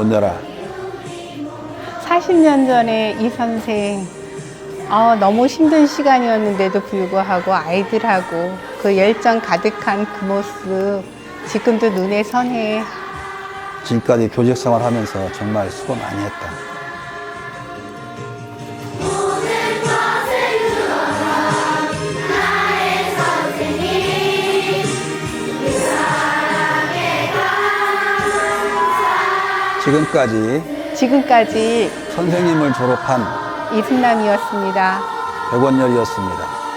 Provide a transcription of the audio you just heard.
견뎌라. 40년 전에 이 선생 어, 너무 힘든 시간이었는데도 불구하고 아이들하고 그 열정 가득한 그 모습 지금도 눈에 선해. 지금까지 교직 생활하면서 정말 수고 많이 했다. 지금까지 지금까지 선생님을 졸업한 이승남이었습니다. 백원열이었습니다.